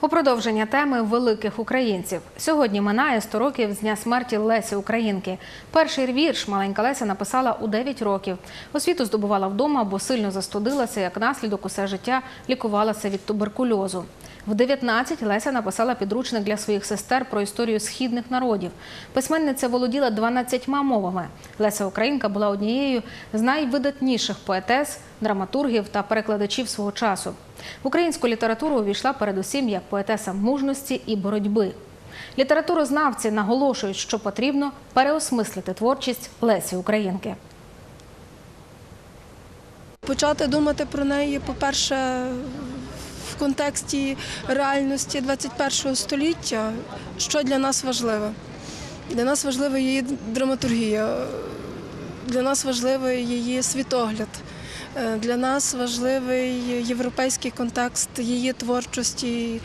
У продовження теми великих українців сьогодні минає 100 років з дня смерті Лесі Українки. Перший вірш маленька Леся написала у 9 років. Освіту здобувала вдома, бо сильно застудилася. Як наслідок усе життя лікувалася від туберкульозу. В 19 Леся написала підручник для своїх сестер про історію східних народів. Письменниця володіла 12 мовами. Леся Українка була однією з найвидатніших поетес, драматургів та перекладачів свого часу. В українську літературу увійшла передусім як поетеса мужності і боротьби. Літературознавці наголошують, що потрібно переосмислити творчість Лесі Українки. Почати думати про неї, по-перше, контексті реальності 21-го століття, що для нас важливе. Для нас важлива її драматургія, для нас важливий її світогляд, е, для нас важливий європейський контекст її творчості